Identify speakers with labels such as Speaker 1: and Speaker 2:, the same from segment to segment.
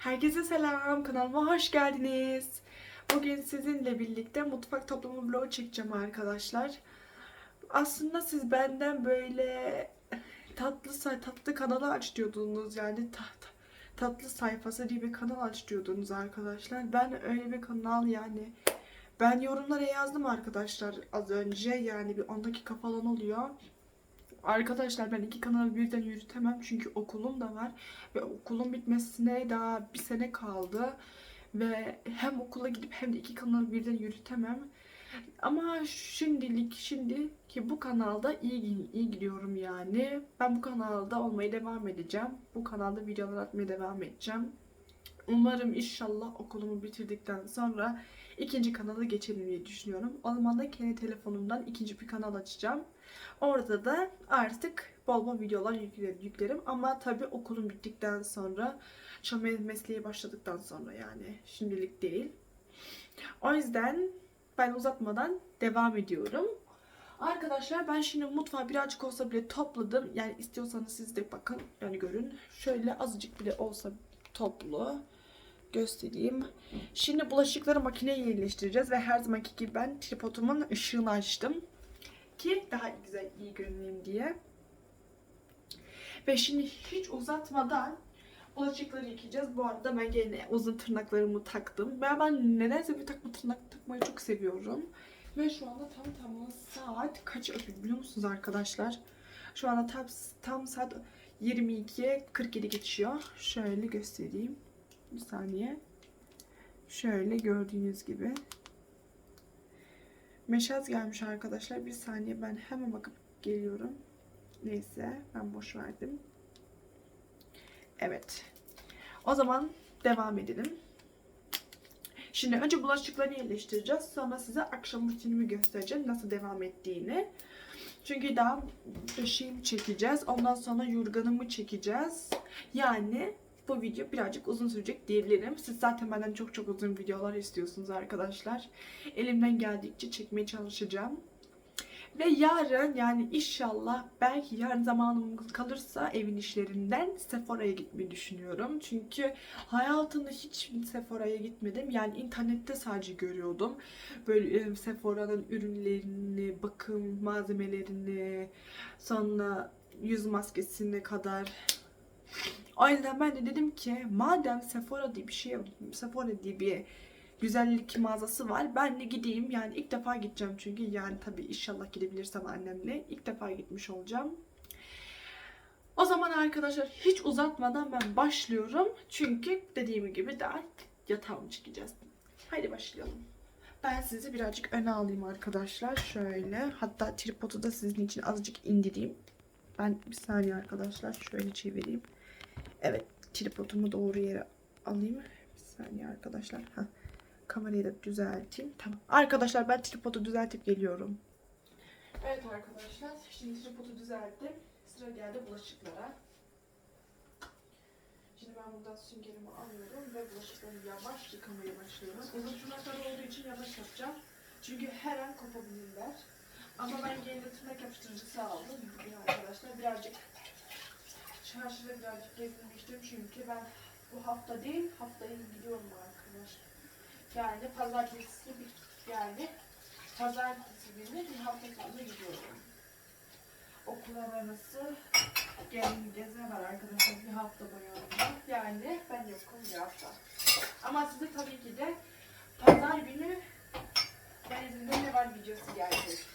Speaker 1: Herkese selam, kanalıma hoş geldiniz. Bugün sizinle birlikte mutfak toplumu vlogu çekeceğim arkadaşlar. Aslında siz benden böyle tatlı say tatlı kanalı aç diyordunuz yani ta- ta- tatlı sayfası diye bir kanal aç diyordunuz arkadaşlar. Ben öyle bir kanal yani ben yorumlara yazdım arkadaşlar az önce yani bir 10 dakika falan oluyor. Arkadaşlar ben iki kanalı birden yürütemem çünkü okulum da var ve okulun bitmesine daha bir sene kaldı ve hem okula gidip hem de iki kanalı birden yürütemem. Ama şimdilik şimdi ki bu kanalda iyi iyi gidiyorum yani. Ben bu kanalda olmaya devam edeceğim. Bu kanalda videolar atmaya devam edeceğim. Umarım inşallah okulumu bitirdikten sonra ikinci kanala geçelim diye düşünüyorum. O zaman da kendi telefonumdan ikinci bir kanal açacağım. Orada da artık bol bol videolar yükle- yüklerim. Ama tabii okulum bittikten sonra, mesleğe başladıktan sonra yani şimdilik değil. O yüzden ben uzatmadan devam ediyorum. Arkadaşlar ben şimdi mutfağı birazcık olsa bile topladım. Yani istiyorsanız siz de bakın yani görün. Şöyle azıcık bile olsa toplu göstereyim. Şimdi bulaşıkları makineye yerleştireceğiz ve her zamanki gibi ben tripodumun ışığını açtım ki daha güzel iyi görüneyim diye. Ve şimdi hiç uzatmadan bulaşıkları yıkayacağız. Bu arada ben yine uzun tırnaklarımı taktım. Ben, ben nedense bir takma tırnak takmayı çok seviyorum. Ve şu anda tam tamına saat kaç biliyor musunuz arkadaşlar? Şu anda tam, tam saat 22'ye 47 geçiyor. Şöyle göstereyim. Bir saniye. Şöyle gördüğünüz gibi. Meşaz gelmiş arkadaşlar. Bir saniye ben hemen bakıp geliyorum. Neyse ben boş verdim. Evet. O zaman devam edelim. Şimdi önce bulaşıkları yerleştireceğiz. Sonra size akşam rutinimi göstereceğim. Nasıl devam ettiğini. Çünkü daha döşeğimi çekeceğiz. Ondan sonra yurganımı çekeceğiz. Yani bu video birazcık uzun sürecek diyebilirim. Siz zaten benden çok çok uzun videolar istiyorsunuz arkadaşlar. Elimden geldikçe çekmeye çalışacağım. Ve yarın yani inşallah belki yarın zamanım kalırsa evin işlerinden Sephora'ya gitmeyi düşünüyorum. Çünkü hayatımda hiç Sephora'ya gitmedim. Yani internette sadece görüyordum. Böyle e, Sephora'nın ürünlerini, bakım malzemelerini, sonra yüz maskesine kadar o yüzden ben de dedim ki madem Sephora diye bir şey Sephora diye bir güzellik mağazası var. Ben de gideyim. Yani ilk defa gideceğim çünkü yani tabii inşallah gidebilirsem annemle ilk defa gitmiş olacağım. O zaman arkadaşlar hiç uzatmadan ben başlıyorum. Çünkü dediğim gibi daha yatağıma çıkacağız. Haydi başlayalım. Ben sizi birazcık öne alayım arkadaşlar. Şöyle. Hatta tripodu da sizin için azıcık indireyim. Ben bir saniye arkadaşlar şöyle çevireyim. Evet tripodumu doğru yere alayım. Bir saniye arkadaşlar. Heh. Kamerayı da düzelteyim. Tamam. Arkadaşlar ben tripodu düzeltip geliyorum. Evet arkadaşlar. Şimdi tripodu düzelttim. Sıra geldi bulaşıklara. Şimdi ben buradan süngerimi alıyorum ve bulaşıkları yavaş yıkamaya başlıyorum. Uzun tırnakları olduğu için yavaş yapacağım. Çünkü her an kopabilirler. Ama ben yeni tırnak yapıştırıcısı aldım. Arkadaşlar birazcık çarşıda birazcık gezinmiştim çünkü ben bu hafta değil haftaya gidiyorum arkadaşlar. Yani pazartesi bir yani pazartesi günü bir hafta sonra gidiyorum. Okullar arası gel gezi var arkadaşlar bir hafta boyunca. Yani ben yokum bir hafta. Ama size tabii ki de pazar günü denizinde ne var videosu gelecek.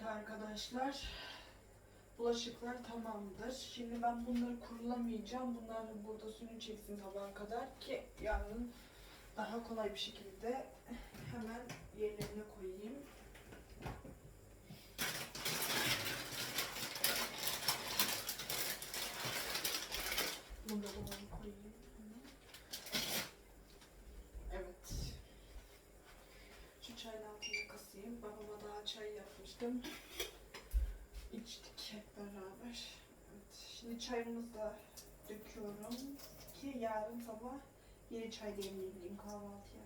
Speaker 1: Evet arkadaşlar. Bulaşıklar tamamdır. Şimdi ben bunları kurulamayacağım. Bunlar burada suyunu çeksin sabaha kadar ki yarın daha kolay bir şekilde hemen yerlerine koyayım. Bunu da koyayım. Evet. Şu çayın altına kasayım. Babama daha çay yapmıştım. Şimdi çayımızı da döküyorum ki yarın sabah yeni çay demleyebileyim kahvaltıya.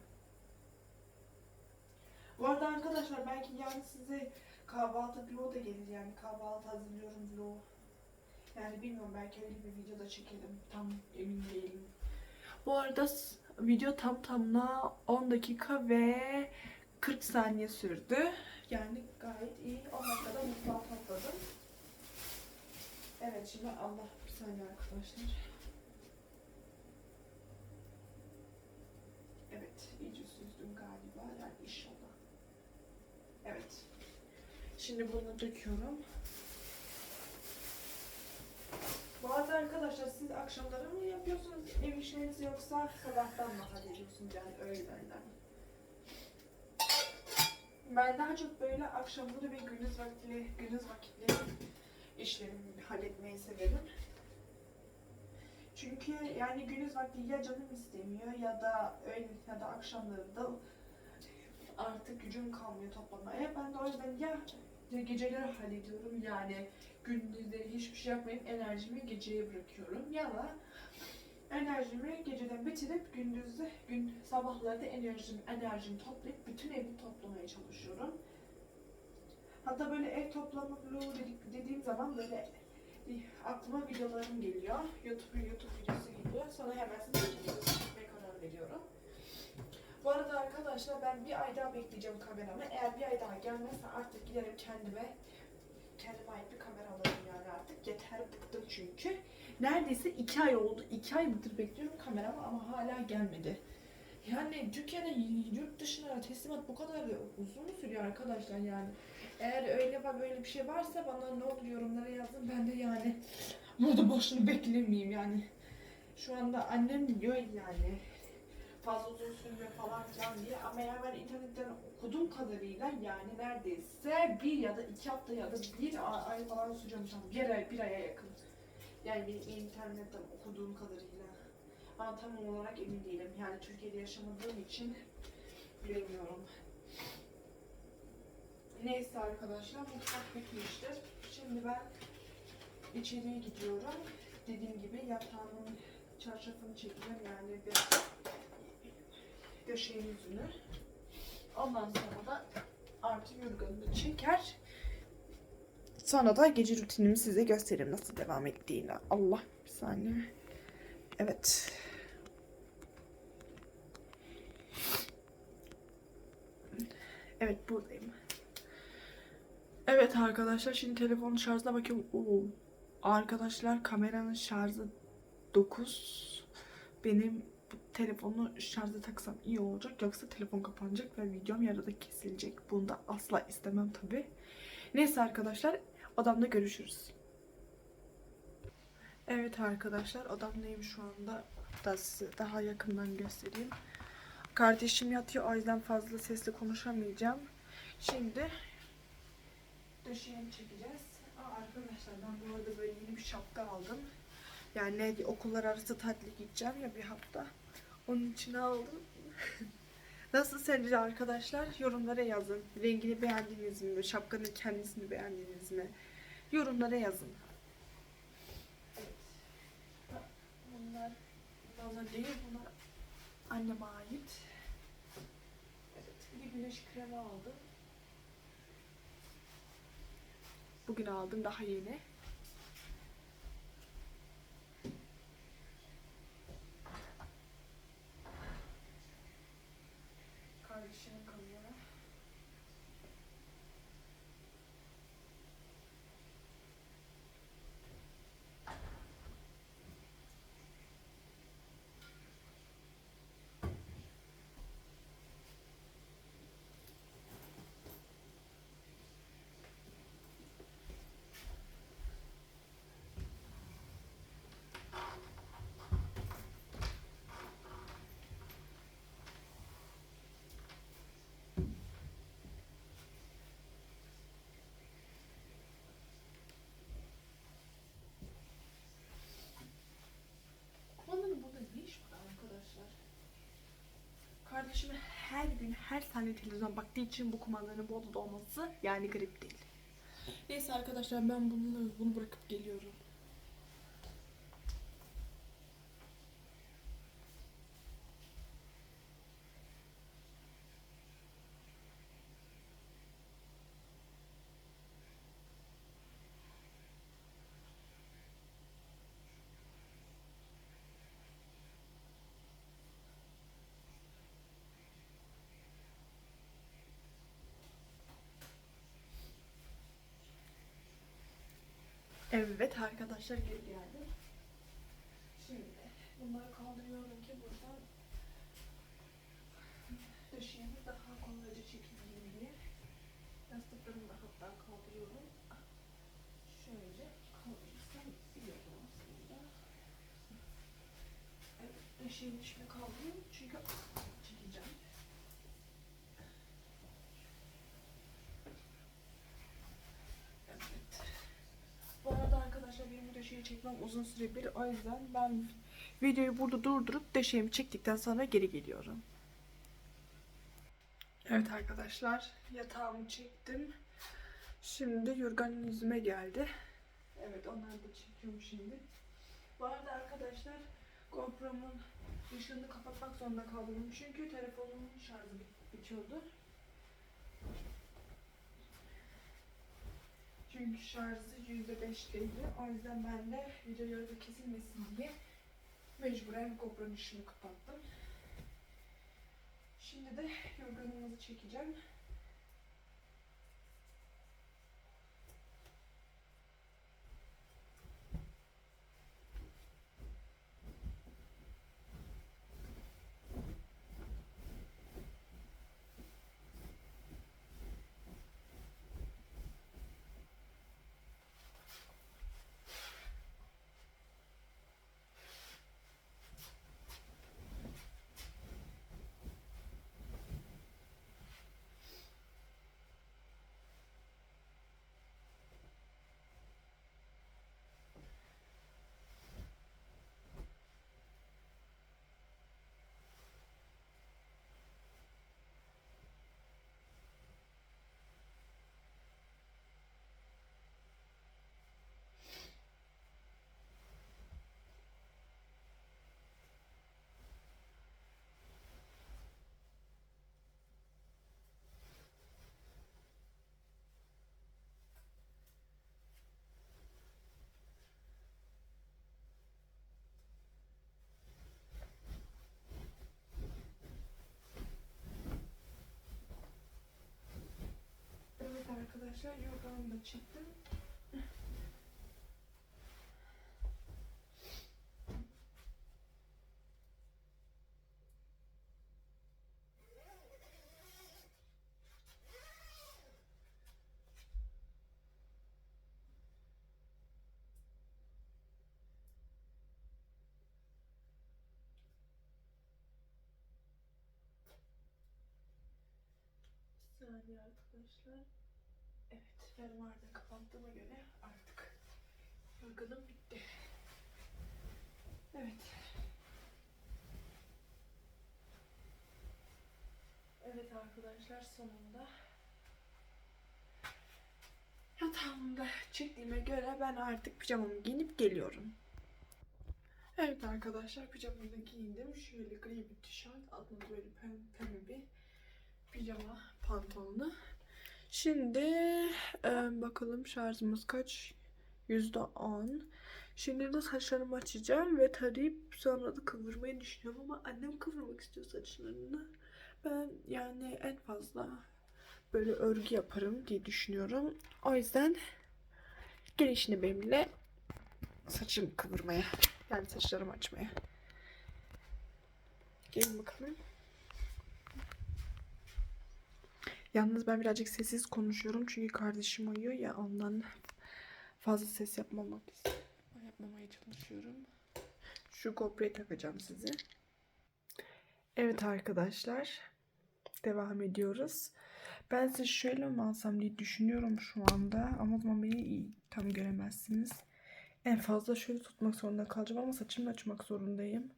Speaker 1: Bu arada arkadaşlar belki yarın size kahvaltı vlogu da gelir yani kahvaltı hazırlıyorum vlogu. Yani bilmiyorum belki öyle bir video da çekelim. Tam emin değilim. Bu arada video tam tamına 10 dakika ve 40 saniye sürdü. Yani gayet iyi. 10 dakikada mutfağı topladım. Şimdi Allah bir saniye arkadaşlar. Evet iyice süzdüm galiba yani inşallah. Evet. Şimdi bunu döküyorum. Arada arkadaşlar siz akşamları mı yapıyorsunuz ev işlerinizi yoksa sabahtan mı hallediyorsunuz yani öğlenden? Ben daha çok böyle akşamları ve gündüz vakitli, gündüz vakitli işlerimi halletmeyi severim. Çünkü yani gündüz vakti ya canım istemiyor ya da öğle ya da akşamları da artık gücüm kalmıyor toplamaya. Ben de o yüzden ya geceleri hallediyorum yani gündüzleri hiçbir şey yapmayıp enerjimi geceye bırakıyorum ya da enerjimi geceden bitirip gündüzde gün sabahları da enerjimi enerjimi toplayıp bütün evi toplamaya çalışıyorum. Hatta böyle ev toplama vlogu dediğim zaman böyle aklıma videolarım geliyor. YouTube YouTube videosu geliyor. Sonra hemen size videosu çekmeye karar veriyorum. Bu arada arkadaşlar ben bir ay daha bekleyeceğim kameramı. Eğer bir ay daha gelmezse artık giderim kendime kendime ait bir kamera alırım yani artık. Yeter bıktım çünkü. Neredeyse iki ay oldu. iki aydır bekliyorum kameramı ama hala gelmedi. Yani Türkiye'de yurt dışına teslimat bu kadar uzun mu sürüyor arkadaşlar yani? Eğer öyle bak böyle bir şey varsa bana ne olur yorumlara yazın. Ben de yani burada boşuna beklemeyeyim yani. Şu anda annem diyor yani fazla uzun sürme falan filan diye ama eğer ben internetten okuduğum kadarıyla yani neredeyse bir ya da iki hafta ya da bir ay falan sürüyormuş ama bir ay bir aya yakın. Yani benim internetten okuduğum kadarıyla. Ama tam olarak emin değilim. Yani Türkiye'de yaşamadığım için bilemiyorum. Neyse arkadaşlar mutfak bitmiştir. Şimdi ben içeriye gidiyorum. Dediğim gibi yatağımın çarşafını çekeceğim yani bir döşeğin yüzünü. Ondan sonra da artı yorganını çeker. Sonra da gece rutinimi size göstereyim nasıl devam ettiğini. Allah bir saniye. Evet. Evet buradayım. Evet arkadaşlar şimdi telefonun şarjına bakıyorum. Oo. Arkadaşlar kameranın şarjı 9. Benim telefonu şarja taksam iyi olacak. Yoksa telefon kapanacak ve videom yarıda kesilecek. Bunu da asla istemem tabi. Neyse arkadaşlar odamda görüşürüz. Evet arkadaşlar odamdayım şu anda. Da size daha yakından göstereyim. Kardeşim yatıyor o yüzden fazla sesli konuşamayacağım. Şimdi döşeğini çekeceğiz. Aa, arkadaşlar ben bu arada böyle yeni bir şapka aldım. Yani ne- okullar arası tatile gideceğim ya bir hafta. Onun için aldım. Nasıl sence arkadaşlar? Yorumlara yazın. Rengini beğendiniz mi? Şapkanın kendisini beğendiniz mi? Yorumlara yazın. Evet. Bunlar bana değil, bunlar anneme ait. Bir güneş kremi aldım. Bugün aldım, daha yeni. Arkadaşım her gün her saniye televizyon baktığı için bu kumandanın bu odada olması yani grip değil. Neyse arkadaşlar ben bunu, bunu bırakıp geliyorum. Evet arkadaşlar geri geldim. Şimdi bunları kaldırıyorum ki buradan döşeyimi daha kolayca çekebileyim diye. Yastıklarımı da hatta kaldırıyorum. Şöyle kaldırırsam iyi olur aslında. Evet döşeyimi şimdi kaldırıyorum çünkü çekeceğim. Evet. Bu arada arkadaşlar benim bu döşeyi çekmem uzun sürebilir. O yüzden ben videoyu burada durdurup döşeğimi çektikten sonra geri geliyorum. Evet arkadaşlar yatağımı çektim. Şimdi yorganın yüzüme geldi. Evet onları da çekiyorum şimdi. Bu arada arkadaşlar GoPro'mun ışığını kapatmak zorunda kaldım. Çünkü telefonumun şarjı bit- bitiyordu. Çünkü şarjı %5'teydi. O yüzden ben de video yarıda kesilmesin diye mecburen GoPro'nun ışığını kapattım. Şimdi de yorganımızı çekeceğim. Evet arkadaşlar yorganımı da. Bir saniye arkadaşlar. Evet, fermuarda kapattığıma göre artık yorganım bitti. Evet. Evet arkadaşlar sonunda yatağımda çektiğime göre ben artık pijamamı giyinip geliyorum. Evet arkadaşlar pijamamı da giyindim. Şöyle gri bir tişört, altında böyle pembe bir pijama pantolonu. Şimdi e, bakalım şarjımız kaç? Yüzde on. Şimdi de saçlarımı açacağım ve tarayıp sonra da kıvırmayı düşünüyorum ama annem kıvırmak istiyor saçlarını. Ben yani en fazla böyle örgü yaparım diye düşünüyorum. O yüzden gelin şimdi benimle saçımı kıvırmaya yani saçlarımı açmaya. Gelin bakalım. Yalnız ben birazcık sessiz konuşuyorum çünkü kardeşim uyuyor ya ondan fazla ses yapmamak yapmamaya çalışıyorum. Şu GoPro'yu takacağım size. Evet arkadaşlar. Devam ediyoruz. Ben size şöyle mi alsam diye düşünüyorum şu anda. Ama zaman beni iyi tam göremezsiniz. En fazla şöyle tutmak zorunda kalacağım ama saçımı açmak zorundayım.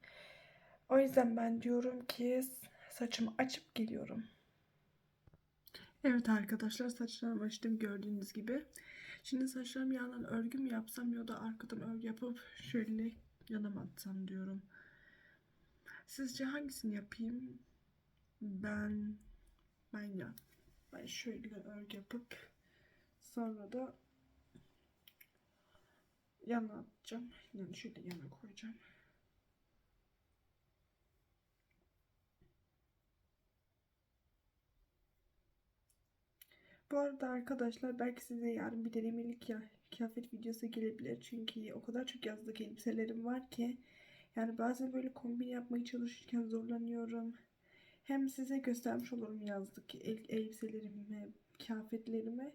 Speaker 1: O yüzden ben diyorum ki saçımı açıp geliyorum. Evet arkadaşlar saçlarımı açtım gördüğünüz gibi. Şimdi saçlarımı yandan örgü mü yapsam ya da arkadan örgü yapıp şöyle yana atsam diyorum. Sizce hangisini yapayım? Ben ben ya ben şöyle örgü yapıp sonra da yana atacağım. Yani şöyle yana koyacağım. Bu arada arkadaşlar belki size yarın bir denemelik ya kıyafet videosu gelebilir. Çünkü o kadar çok yazlık elbiselerim var ki. Yani bazen böyle kombin yapmaya çalışırken zorlanıyorum. Hem size göstermiş olurum yazlık el elbiselerimi, kıyafetlerimi.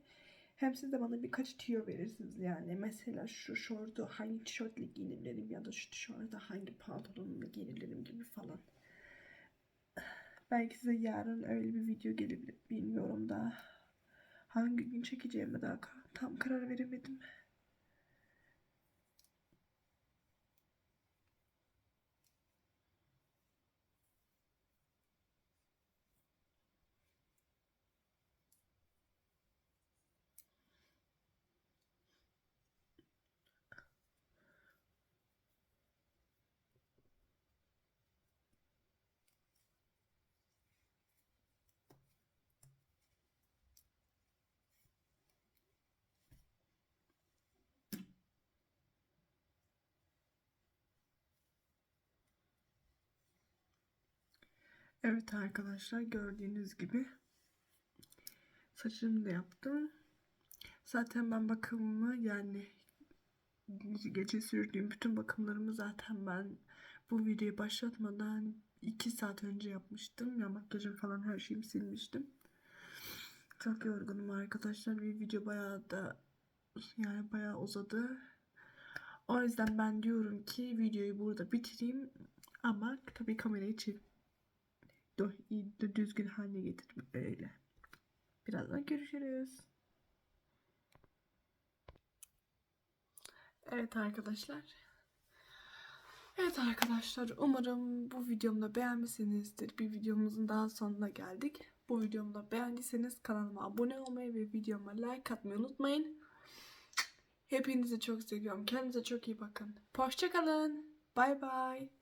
Speaker 1: Hem siz de bana birkaç tüyo verirsiniz yani. Mesela şu şortu hangi tişörtle giyinebilirim ya da şu tişörte hangi pantolonumla giyinebilirim gibi falan. Belki size yarın öyle bir video gelebilir. Bilmiyorum daha. Hangi gün çekeceğime daha tam karar veremedim. Evet arkadaşlar gördüğünüz gibi saçımı da yaptım. Zaten ben bakımımı yani gece sürdüğüm bütün bakımlarımı zaten ben bu videoyu başlatmadan 2 saat önce yapmıştım. Ya makyajım falan her şeyimi silmiştim. Çok yorgunum arkadaşlar. Bir video bayağı da yani bayağı uzadı. O yüzden ben diyorum ki videoyu burada bitireyim. Ama tabii kamerayı çevir düzgün haline getirdim öyle. Birazdan görüşürüz. Evet arkadaşlar. Evet arkadaşlar umarım bu videomda beğenmişsinizdir. Bir videomuzun daha sonuna geldik. Bu videomda beğendiyseniz kanalıma abone olmayı ve videoma like atmayı unutmayın. Hepinizi çok seviyorum. Kendinize çok iyi bakın. Hoşçakalın. Bay bay.